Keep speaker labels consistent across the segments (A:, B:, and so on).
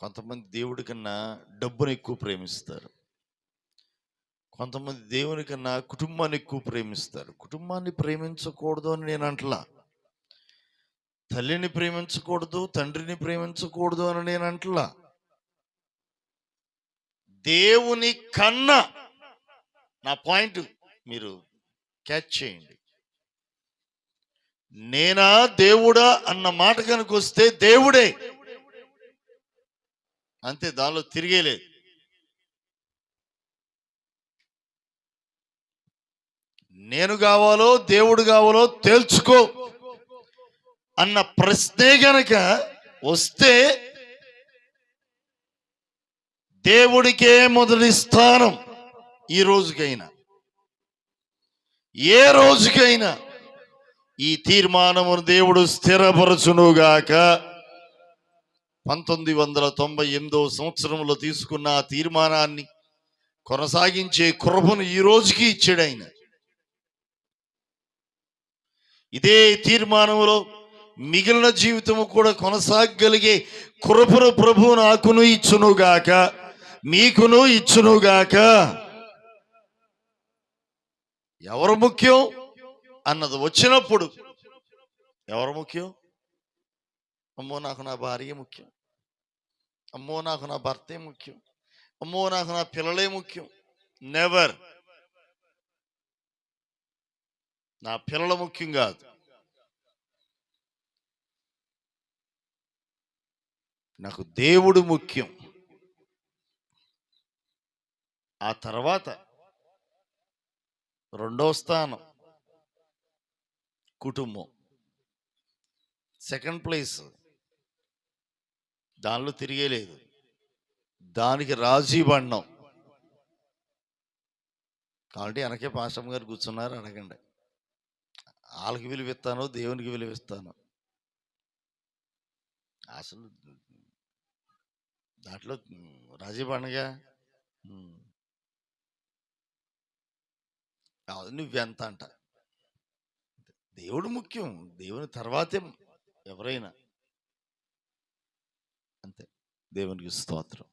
A: కొంతమంది దేవుడి కన్నా డబ్బును ఎక్కువ ప్రేమిస్తారు. కొంతమంది దేవుని కన్నా కుటుంబాన్ని ఎక్కువ ప్రేమిస్తారు. కుటుంబాన్ని ప్రేమించకూడదు అని నేను అంటలా. తల్లిని ప్రేమించకూడదు తండ్రిని ప్రేమించకూడదు అని నేను అంటలా. దేవుని కన్నా నా పాయింట్ మీరు క్యాచ్ చేయండి. నేనా దేవుడా అన్న మాట కనుక వస్తే దేవుడే అంతే దానిలో తిరిగేలేదు నేను కావాలో దేవుడు కావాలో తేల్చుకో అన్న ప్రశ్నే గనక వస్తే దేవుడికే మొదటి స్థానం ఈ రోజుకైనా. ఏ రోజుకైనా ఈ తీర్మానమును దేవుడు స్థిరపరచునుగాక. పంతొమ్మిది వందల తొంభై ఎనిమిదవ సంవత్సరంలో తీసుకున్న ఆ తీర్మానాన్ని కొనసాగించే కృపను ఈ రోజుకి ఇచ్చాడు ఆయన. ఇదే తీర్మానంలో మిగిలిన జీవితము కూడా కొనసాగగలిగే కృపను ప్రభు నాకును ఇచ్చునుగాక మీకును ఇచ్చునుగాక. ఎవరు ముఖ్యం అన్నది వచ్చినప్పుడు ఎవరు ముఖ్యం? అమ్మో నాకు నా భార్య ముఖ్యం. అమ్మో నాకు నా భర్తే ముఖ్యం. అమ్మో నాకు నా పిల్లలే ముఖ్యం. నెవర్ నా పిల్లల ముఖ్యం కాదు. నాకు దేవుడు ముఖ్యం. ఆ తర్వాత రెండో స్థానం కుటుంబం. సెకండ్ ప్లేస్ దానిలో తిరిగేలేదు దానికి రాజీ పడినాం కాబట్టి వెనకే పాస్టమ్ గారు కూర్చున్నారు అడగండి. వాళ్ళకి విలువిస్తాను దేవునికి విలువిస్తాను? అసలు దాంట్లో రాజీ పండుగ అది నువ్వెంత అంట దేవుడు ముఖ్యం. దేవుని తర్వాతే ఎవరైనా. దేవునికి స్తోత్రం.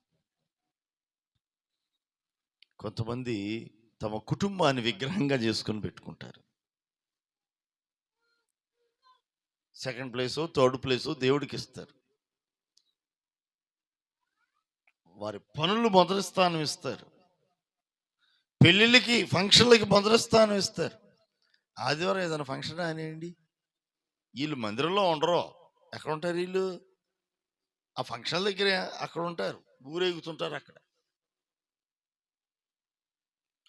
A: కొంతమంది తమ కుటుంబాన్ని విగ్రహంగా చేసుకొని పెట్టుకుంటారు. సెకండ్ ప్లేసు థర్డ్ ప్లేసు దేవుడికి ఇస్తారు. వారి పనులు మొదటి స్థానం ఇస్తారు. పెళ్ళిళ్ళకి ఫంక్షన్లకి మొదటి స్థానం ఇస్తారు. ఆదివారం ఏదైనా ఫంక్షన్ అనేయండి? వీళ్ళు మందిరంలో ఉండరు. ఎక్కడ ఉంటారు వీళ్ళు? ఆ ఫంక్షన్ దగ్గర అక్కడ ఉంటారు ఊరేగుతుంటారు అక్కడ.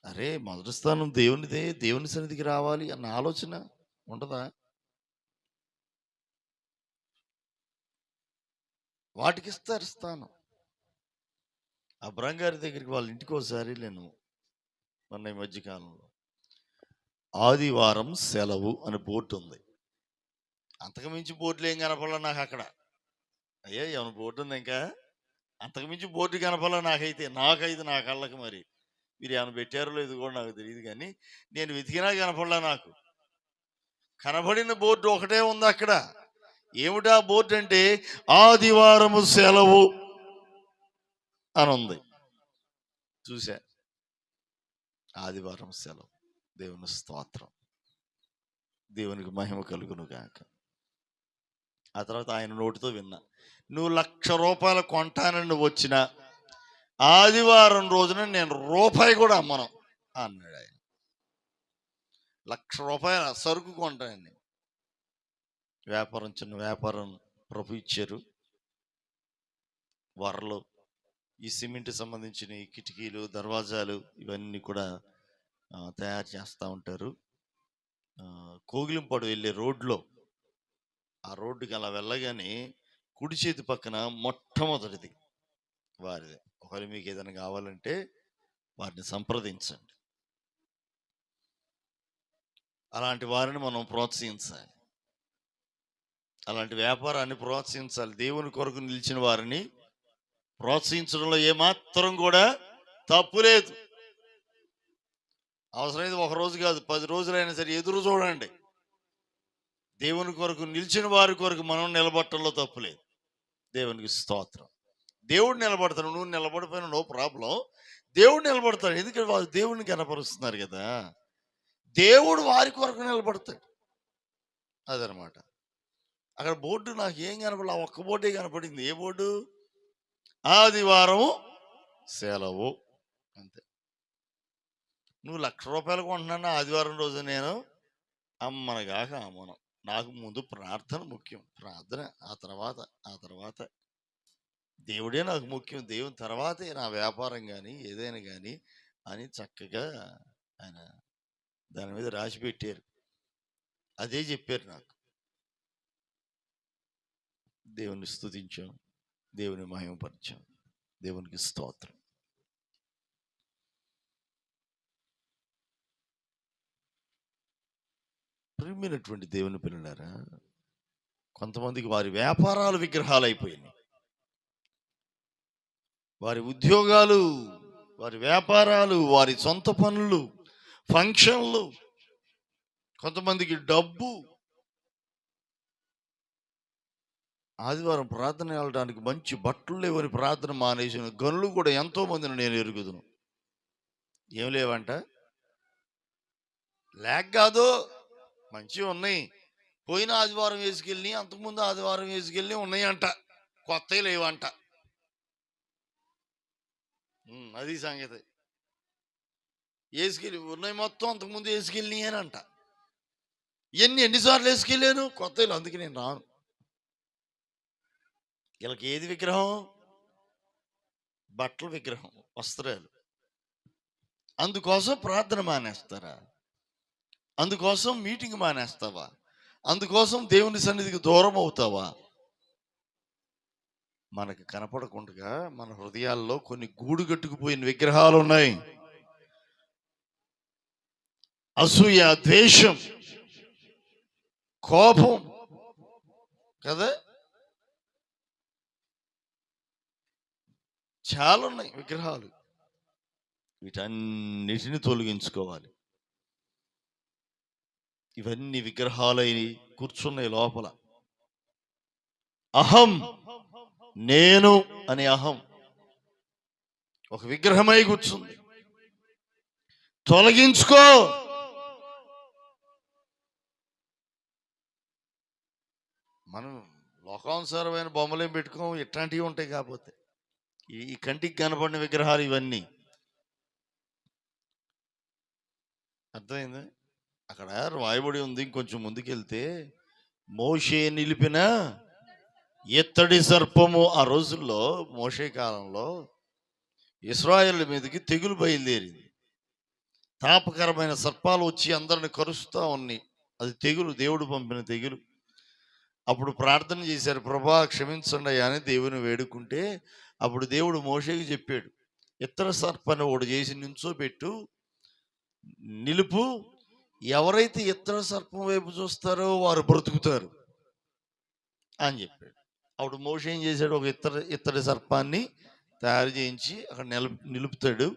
A: అరే మొదటి స్థానం దేవునిదే దేవుని సన్నిధికి రావాలి అన్న ఆలోచన ఉండదా వాటికి ఇస్తారు స్థానం. అబ్రాం గారి దగ్గరికి వాళ్ళ ఇంటికి ఒకసారి నేను మొన్న ఈ మధ్యకాలంలో ఆదివారం సెలవు అని బోర్డు ఉంది అంతకు మించి బోర్డులు ఏం కనపడలే నాకు అక్కడ. అయ్యా ఏమైనా బోర్డు ఉంది ఇంకా? అంతకు మించి బోర్డు కనపడలే నాకైతే. నాకైతే నా కళ్ళకి మరి. మీరు ఏమైనా పెట్టారో లేదు కూడా నాకు తెలియదు కానీ నేను వెతికినా కనపడలే నాకు. కనబడిన బోర్డు ఒకటే ఉంది అక్కడ. ఏమిటా బోర్డు అంటే ఆదివారము సెలవు అని ఉంది చూసా ఆదివారం సెలవు. దేవుని స్తోత్రం. దేవునికి మహిమ కలుగును గాక ఆ తర్వాత ఆయన నోటితో విన్నా. నువ్వు లక్ష రూపాయలు కొంటానని వచ్చిన ఆదివారం రోజున నేను రూపాయి కూడా అమ్మను అన్నాడు ఆయన. లక్ష రూపాయల సరుకు కొంటానండి. వ్యాపారం చిన్న వ్యాపారం ప్రభు ఇచ్చారు. వరలు ఈ సిమెంట్ సంబంధించిన ఈ కిటికీలు దర్వాజాలు ఇవన్నీ కూడా తయారు చేస్తూ ఉంటారు. కోగిలింపాడు వెళ్ళే రోడ్లో ఆ రోడ్డుకి అలా వెళ్ళగానే కుడి చేతి పక్కన మొట్టమొదటిది వారిదే. ఒకవేళ మీకు ఏదైనా కావాలంటే వారిని సంప్రదించండి. అలాంటి వారిని మనం ప్రోత్సహించాలి. అలాంటి వ్యాపారాన్ని ప్రోత్సహించాలి. దేవుని కొరకు నిలిచిన వారిని ప్రోత్సహించడంలో ఏమాత్రం కూడా తప్పు లేదు. అవసరమైతే ఒక రోజు కాదు పది రోజులైనా సరే ఎదురు చూడండి. దేవుని కొరకు నిలిచిన వారి కొరకు మనం నిలబట్టడంలో తప్పులేదు దేవునికి స్తోత్రం. దేవుడు నిలబడతాడు నువ్వు నిలబడిపోయిన నో ప్రాబ్లం. దేవుడు నిలబడతాడు ఎందుకంటే వాళ్ళు దేవుడిని కనపరుస్తున్నారు కదా. దేవుడు వారి కొరకు నిలబడతాడు. అదనమాట. అక్కడ బోర్డు నాకు ఏం కనపడలే ఆ ఒక్క బోర్డే కనపడింది. ఏ బోర్డు? ఆదివారం సెలవు. అంతే. నువ్వు లక్ష రూపాయలు కొంటున్నా ఆదివారం రోజు నేను? అమ్మనగాక అమ్మను నాకు ముందు ప్రార్థన ముఖ్యం. ప్రార్థన ఆ తర్వాత ఆ తర్వాత దేవుడే నాకు ముఖ్యం. దేవుని తర్వాతే నా వ్యాపారం కానీ ఏదైనా కానీ అని చక్కగా ఆయన దాని మీద రాసి పెట్టారు. అదే చెప్పారు నాకు. దేవుని స్తుతించాం. దేవుని మహిమపరిచాం. దేవునికి స్తోత్రం. ప్రియమైనటువంటి దేవుని పిల్లలారా కొంతమందికి వారి వ్యాపారాలు విగ్రహాలు అయిపోయినాయి వారి ఉద్యోగాలు వారి వ్యాపారాలు వారి సొంత పనులు ఫంక్షన్లు కొంతమందికి డబ్బు. ఆదివారం ప్రార్థన వెళ్ళడానికి మంచి బట్టలు లేవని ప్రార్థన మానేసిన గనులు కూడా ఎంతో మందిని నేను ఎరుగుదును. ఏం లేవంట? లేక కాదు మంచివి ఉన్నాయి. పోయిన ఆదివారం వేసుకెళ్ళి అంతకుముందు ఆదివారం వేసుకెళ్ళి ఉన్నాయంట. కొత్తవి లేవంట. అది సంగతి. వేసుకెళ్ళి ఉన్నాయి మొత్తం అంతకుముందు వేసుకెళ్ళి అని అంట. ఎన్ని ఎన్నిసార్లు వేసుకెళ్ళాను కొత్త అందుకే నేను రాను. వీళ్ళకి ఏది విగ్రహం? బట్టల విగ్రహం వస్త్రాలు. అందుకోసం ప్రార్థన మానేస్తారా? అందుకోసం మీటింగ్ మానేస్తావా? అందుకోసం దేవుని సన్నిధికి దూరం అవుతావా? మనకు కనపడకుండా మన హృదయాల్లో కొన్ని గూడు కట్టుకుపోయిన విగ్రహాలు ఉన్నాయి అసూయ ద్వేషం కోపం కదా? చాలా ఉన్నాయి విగ్రహాలు. వీటన్నిటిని తొలగించుకోవాలి. ఇవన్నీ విగ్రహాలై కూర్చున్నాయి లోపల. అహం నేను అనే అహం ఒక విగ్రహమై కూర్చుంది. తొలగించుకో. మనం లోకానుసారమైన బొమ్మలేం పెట్టుకోం ఇట్లాంటివి ఉంటాయి కాకపోతే. ఈ ఈ కంటికి కనపడిన విగ్రహాలు ఇవన్నీ. అర్థమైంది? అక్కడ రాయబడి ఉంది. ఇంకొంచెం ముందుకెళ్తే మోషే నిలిపిన ఎత్తడి సర్పము ఆ రోజుల్లో మోషే కాలంలో ఇస్రాయల్ మీదకి తెగులు బయలుదేరింది. తాపకరమైన సర్పాలు వచ్చి అందరిని కరుస్తూ ఉన్నాయి. అది తెగులు దేవుడు పంపిన తెగులు. అప్పుడు ప్రార్థన చేశారు ప్రభా క్షమించండి అయ్యా అని దేవుని వేడుకుంటే అప్పుడు దేవుడు మోషేకి చెప్పాడు ఇతర సర్పను ఒకడు చేసి నించోబెట్టు నిలుపు ఎవరైతే ఇతర సర్పం వైపు చూస్తారో వారు బ్రతుకుతారు అని చెప్పాడు. అప్పుడు మోష ఏం చేశాడు? ఒక ఇతర ఇత్తడి సర్పాన్ని తయారు చేయించి అక్కడ నిలు నిలుపుతాడు.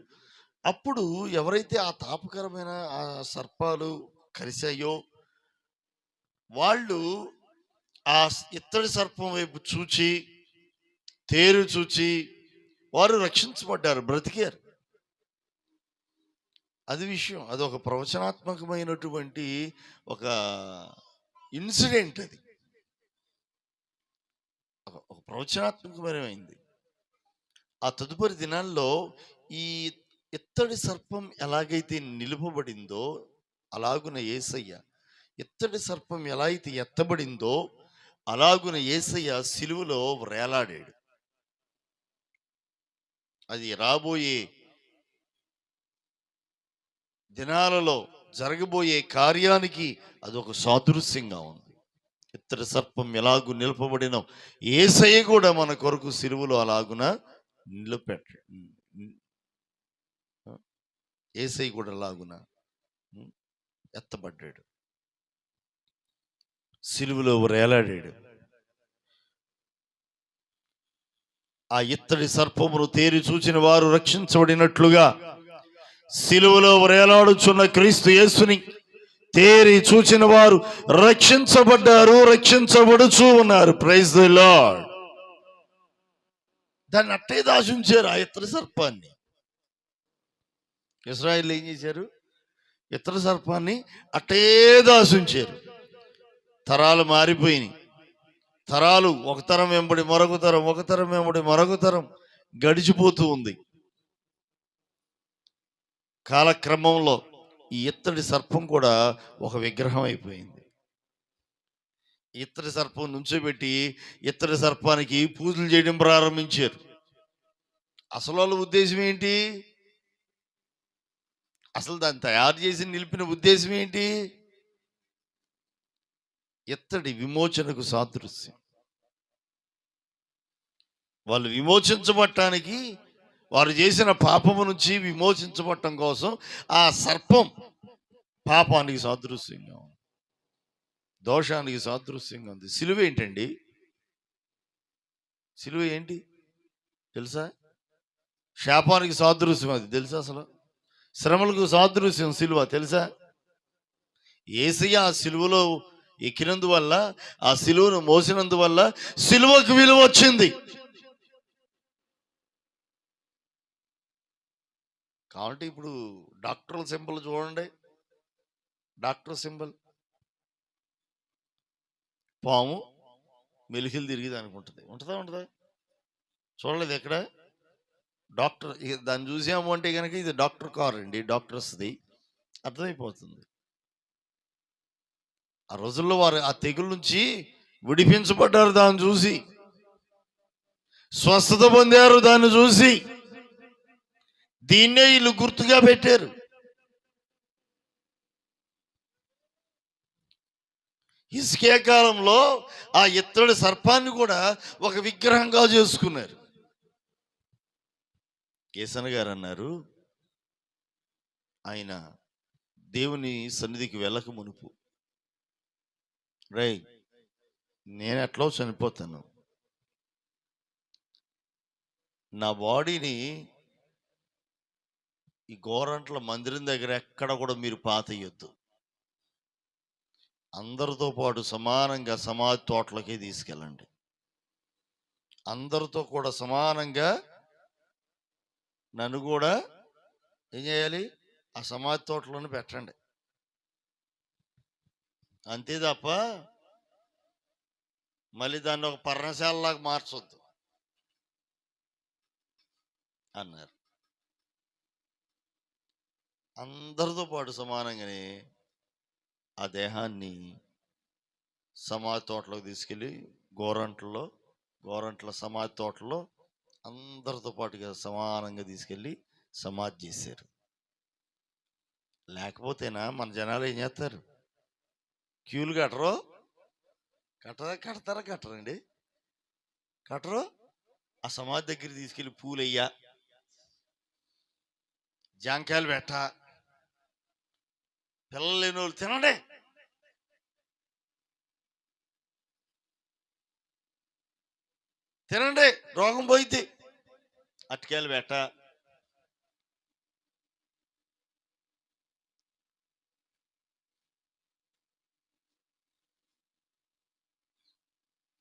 A: అప్పుడు ఎవరైతే ఆ తాపకరమైన ఆ సర్పాలు కలిసాయో వాళ్ళు ఆ ఇత్తడి సర్పం వైపు చూచి తేరు చూచి వారు రక్షించబడ్డారు బ్రతికారు. అది విషయం. అది ఒక ప్రవచనాత్మకమైనటువంటి ఒక ఇన్సిడెంట్ అది. ఒక- ప్రవచనాత్మకమైనది ఆ తదుపరి దినాల్లో ఈ ఇత్తడి సర్పం ఎలాగైతే నిలుపబడిందో అలాగున ఏసయ్య ఇత్తడి సర్పం ఎలా అయితే ఎత్తబడిందో అలాగున ఏసయ్య సిలువలో వేలాడాడు అది రాబోయే దినాలలో జరగబోయే కార్యానికి అది ఒక సాదృశ్యంగా ఉంది. ఇత్తడి సర్పం ఎలాగూ నిలపబడిన ఏసయ్య కూడా మన కొరకు సిరువులు అలాగున నిలబెట్ట ఏసై కూడా అలాగున ఎత్తబడ్డాడు. సిలువలో వేలాడాడు ఆ ఇత్తడి సర్పమును తేరి చూచిన వారు రక్షించబడినట్లుగా సిలువలో వేలాడుచున్న క్రీస్తు యేసుని తేరి చూచిన వారు రక్షించబడ్డారు రక్షించబడుచూ ఉన్నారు. ప్రైజ్ ది లార్డ్ దాన్ని అట్టే దాచుంచారు ఆ ఇతర సర్పాన్ని. ఇస్రాయిల్ ఏం చేశారు? ఇతర సర్పాన్ని అట్టే దాచుంచారు. తరాలు మారిపోయినాయి. తరాలు ఒక తరం వెంబడి మరొక తరం ఒక తరం వెంబడి మరొక తరం గడిచిపోతూ ఉంది. కాలక్రమంలో ఈ ఇత్తడి సర్పం కూడా ఒక విగ్రహం అయిపోయింది. ఇత్తడి సర్పం నుంచోబెట్టి ఇత్తడి సర్పానికి పూజలు చేయడం ప్రారంభించారు. అసలు వాళ్ళ ఉద్దేశం ఏంటి? అసలు దాన్ని తయారు చేసి నిలిపిన ఉద్దేశం ఏంటి? ఇత్తడి విమోచనకు సాదృశ్యం. వాళ్ళు విమోచించబట్టానికి వారు చేసిన పాపము నుంచి విమోచించబట్టం కోసం ఆ సర్పం పాపానికి సాదృశ్యంగా ఉంది. దోషానికి సాదృశ్యంగా ఉంది. సిలువ ఏంటండి? సిలువ ఏంటి? తెలుసా? శాపానికి సాదృశ్యం అది. తెలుసా అసలు? శ్రమలకు సాదృశ్యం సిలువ. తెలుసా? ఏసయ్య ఆ సిలువలో ఎక్కినందువల్ల ఆ సిలువను మోసినందువల్ల సిలువకు విలువ వచ్చింది. కాబట్టి ఇప్పుడు డాక్టర్ల సింబల్ చూడండి. Doctor symbol. పాము మెలిహిల్ తిరిగి దానికి ఉంటుంది ఉంటుందా? ఉంటుందా చూడలేదు ఎక్కడ? డాక్టర్ దాన్ని చూసాము అంటే కనుక ఇది డాక్టర్ కార్ అండి డాక్టర్స్ది. అర్థమైపోతుంది. ఆ రోజుల్లో వారు ఆ తెగుల నుంచి విడిపించబడ్డారు దాన్ని చూసి. స్వస్థత పొందారు దాన్ని చూసి. దీన్నే వీళ్ళు గుర్తుగా పెట్టారు. ఇసుకే కాలంలో ఆ ఇత్తడి సర్పాన్ని కూడా ఒక విగ్రహంగా చేసుకున్నారు. కేసన్ గారు అన్నారు ఆయన దేవుని సన్నిధికి వెళ్ళక మునుపు. రై నేను ఎట్లా చనిపోతాను? నా బాడీని ఈ గోరంట్ల మందిరం దగ్గర ఎక్కడ కూడా మీరు పాతయ్యొద్దు అందరితో పాటు సమానంగా సమాధి తోటలకే తీసుకెళ్ళండి. అందరితో కూడా సమానంగా నన్ను కూడా ఏం చేయాలి? ఆ సమాధి తోటలోనే పెట్టండి. అంతే తప్ప మళ్ళీ దాన్ని ఒక పర్ణశాలలాగా మార్చొద్దు. అన్నారు. అందరితో పాటు సమానంగానే ఆ దేహాన్ని సమాధి తోటలోకి తీసుకెళ్ళి గోరంట్లో గోరంట్ల సమాధి తోటలో అందరితో పాటుగా సమానంగా తీసుకెళ్ళి సమాధి చేశారు. లేకపోతేనా మన జనాలు ఏం చేస్తారు? క్యూలు కట్టరు? కట్టరా? కడతారా? కట్టరండి. కట్టరు? ఆ సమాధి దగ్గర తీసుకెళ్ళి పూలయ్యా జాంకాయలు పెట్ట పిల్లలు లేని వాళ్ళు తినండి. తినండి రోగం పోయింది అటుకేలు పెట్ట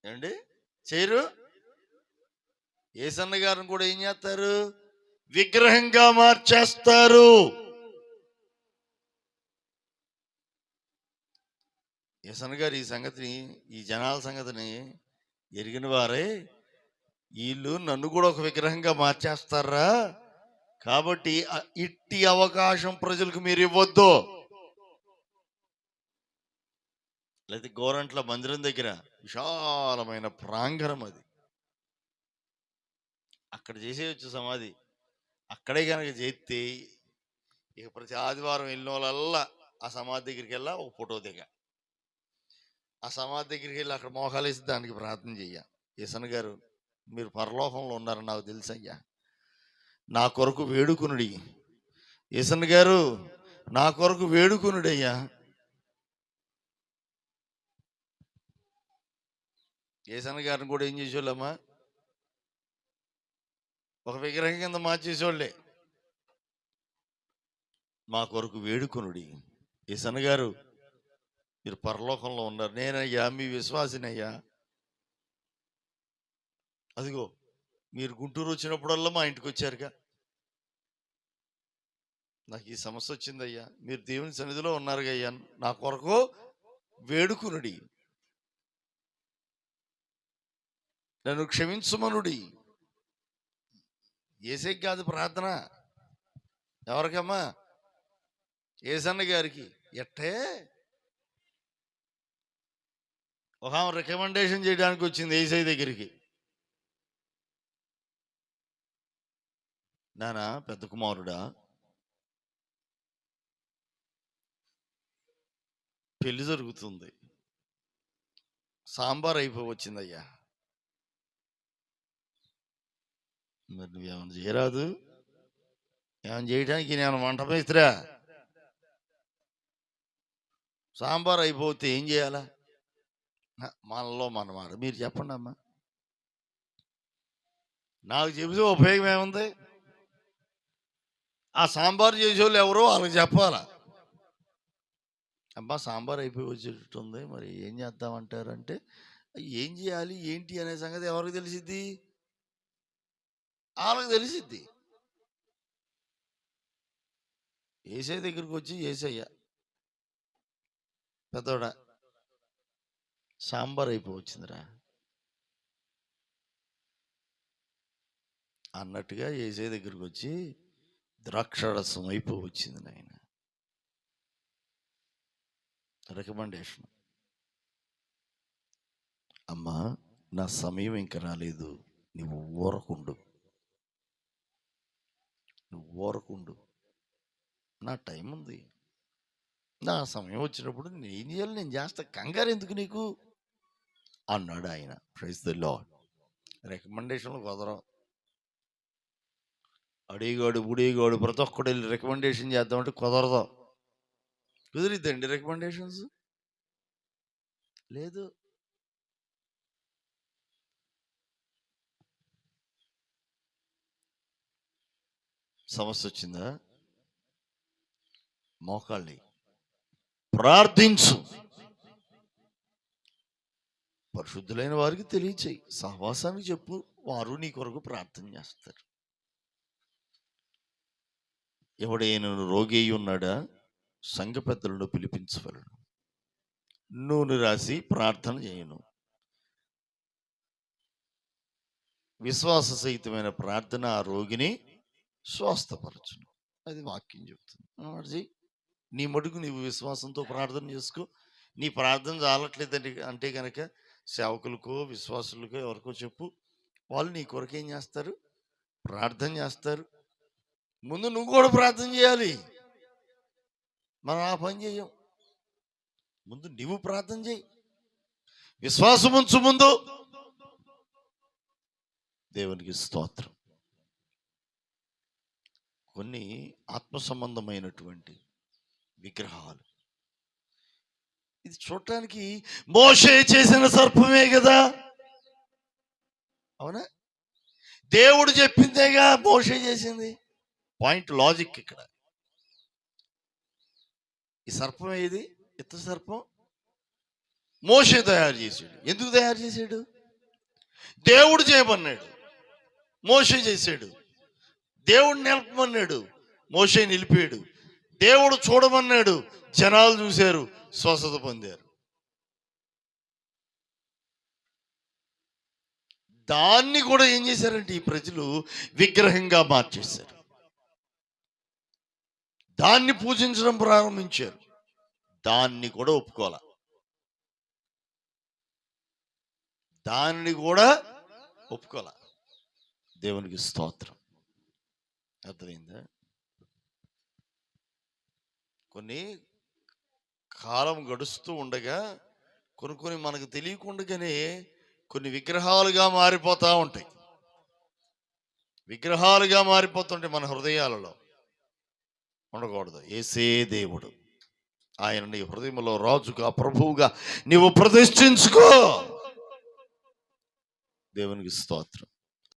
A: ఏమండి చేయరు ఏసన్న గారిని కూడా ఏం చేస్తారు? విగ్రహంగా మార్చేస్తారు. యసన్ గారు ఈ సంగతిని ఈ జనాల సంగతిని ఎరిగిన వారే వీళ్ళు నన్ను కూడా ఒక విగ్రహంగా మార్చేస్తారా? కాబట్టి ఇట్టి అవకాశం ప్రజలకు మీరు ఇవ్వద్దు. లేదా గోరంట్ల మందిరం దగ్గర విశాలమైన ప్రాంగణం అది. అక్కడ చేసేయచ్చు సమాధి. అక్కడే కనుక చేస్తే ఇక ప్రతి ఆదివారం వెళ్ళిన వాళ్ళల్లా ఆ సమాధి దగ్గరికి వెళ్ళా ఒక ఫోటో దిగ. ఆ సమాధి దగ్గరికి వెళ్ళి అక్కడ మోకాలేసి దానికి ప్రార్థన చెయ్య. ఈసన్ గారు మీరు పరలోకంలో ఉన్నారని నాకు తెలుసయ్యా. నా కొరకు వేడుకునుడి. ఈసన్ గారు నా కొరకు వేడుకునుడయ్యా. ఏసన్ గారిని కూడా ఏం చేసేవాళ్ళమ్మా? ఒక విగ్రహం కింద మార్చేసేవాళ్ళే. మా కొరకు వేడుకునుడి. ఈసన్ గారు మీరు పరలోకంలో ఉన్నారు. నేనయ్యా మీ విశ్వాసినయ్యా. అదిగో మీరు గుంటూరు వచ్చినప్పుడల్లా మా ఇంటికి వచ్చారుగా. నాకు ఈ సమస్య వచ్చిందయ్యా. మీరు దేవుని సన్నిధిలో ఉన్నారుగా అయ్యా. నా కొరకు వేడుకునుడి. నన్ను క్షమించుమనుడి. ఏసే కాదు ప్రార్థన. ఎవరికమ్మా? ఏసన్న గారికి. ఎట్టే? ఒక ఆమె రికమెండేషన్ చేయడానికి వచ్చింది ఏసై దగ్గరికి. నానా పెద్ద కుమారుడా. పెళ్ళి జరుగుతుంది. సాంబార్ అయిపోవచ్చిందయ్యా. మరి నువ్వేమైనా చేయరాదు? ఏమైనా చేయడానికి నేను వంట మేస్త్రా? సాంబార్ అయిపోతే ఏం చేయాలా? మనలో మనమాట. మీరు చెప్పండి అమ్మా. నాకు చెబితే ఉపయోగం ఏముంది? ఆ సాంబార్ చేసేవాళ్ళు ఎవరో వాళ్ళకి చెప్పాలా? అబ్బా సాంబార్ అయిపోయి వచ్చేటట్టుంది మరి ఏం చేద్దామంటారంటే ఏం చేయాలి ఏంటి అనే సంగతి ఎవరికి తెలిసిద్ది? వాళ్ళకి తెలిసిద్ది. ఏసై దగ్గరికి వచ్చి ఏసయ్య పెద్దోడా సాంబార్ అయిపోవచ్చిందిరా అన్నట్టుగా ఏసే దగ్గరికి వచ్చి ద్రాక్షరసం అయిపోవచ్చింది నాయన. రికమెండేషన్. అమ్మా నా సమయం ఇంకా రాలేదు. నువ్వు ఊరకుండు. నువ్వు ఊరకుండు. నా టైం ఉంది నా సమయం వచ్చినప్పుడు నేను ఏం చేయాలి నేను చేస్తా. కంగారు ఎందుకు నీకు? అన్నాడు ఆయన. ప్రైజ్ ద లాడ్ రికమెండేషన్లు కుదరం అడిగాడు బుడిగాడు ప్రతి ఒక్కడు వెళ్ళి రికమెండేషన్ చేద్దామంటే కుదరదు. కుదిరిద్దండి రికమెండేషన్స్ లేదు. సమస్య వచ్చిందా? మోకాళ్ళి ప్రార్థించు. పరిశుద్ధులైన వారికి తెలియచేయి. సహవాసానికి చెప్పు. వారు నీ కొరకు ప్రార్థన చేస్తారు. ఎవడైనా రోగి అయి ఉన్నాడా? సంఘ పెద్దలను పిలిపించవలను. నూనె రాసి ప్రార్థన చేయను. విశ్వాస సహితమైన ప్రార్థన ఆ రోగిని స్వస్థపరచును. అది వాక్యం చెబుతుంది. అన్నమాట నీ మటుకు నీవు విశ్వాసంతో ప్రార్థన చేసుకో. నీ ప్రార్థన చాలట్లేదండి అంటే కనుక సేవకులకో విశ్వాసులకో ఎవరికో చెప్పు. వాళ్ళు నీ కొరకు ఏం చేస్తారు? ప్రార్థన చేస్తారు. ముందు నువ్వు కూడా ప్రార్థన చేయాలి. మనం ఆ పని చేయం. ముందు నువ్వు ప్రార్థన చేయి. విశ్వాసం ఉంచు ముందు. దేవునికి స్తోత్రం. కొన్ని ఆత్మ సంబంధమైనటువంటి విగ్రహాలు ఇది చూడటానికి మోషే చేసిన సర్పమే కదా. అవునా? దేవుడు చెప్పిందేగా మోషే చేసింది? పాయింట్ లాజిక్ ఇక్కడ. ఈ సర్పం ఏది? ఇత్త సర్పం? మోషే తయారు చేసాడు ఎందుకు తయారు చేశాడు? దేవుడు చేయమన్నాడు. మోషే చేశాడు. దేవుడు నిలపమన్నాడు. మోషే నిలిపాడు. దేవుడు చూడమన్నాడు. జనాలు చూశారు. స్వస్థత పొందారు. దాన్ని కూడా ఏం చేశారంటే ఈ ప్రజలు విగ్రహంగా మార్చేశారు. దాన్ని పూజించడం ప్రారంభించారు. దాన్ని కూడా ఒప్పుకోవాల? దానిని కూడా ఒప్పుకోవాల? దేవునికి స్తోత్రం. అర్థమైందా? కొన్ని కాలం గడుస్తూ ఉండగా కొన్ని కొన్ని మనకు తెలియకుండానే కొన్ని విగ్రహాలుగా మారిపోతూ ఉంటాయి. విగ్రహాలుగా మారిపోతుంటాయి మన హృదయాలలో ఉండకూడదు. ఏసే దేవుడు. ఆయన నీ హృదయంలో రాజుగా ప్రభువుగా నీవు ప్రతిష్ఠించుకో. దేవునికి స్తోత్రం.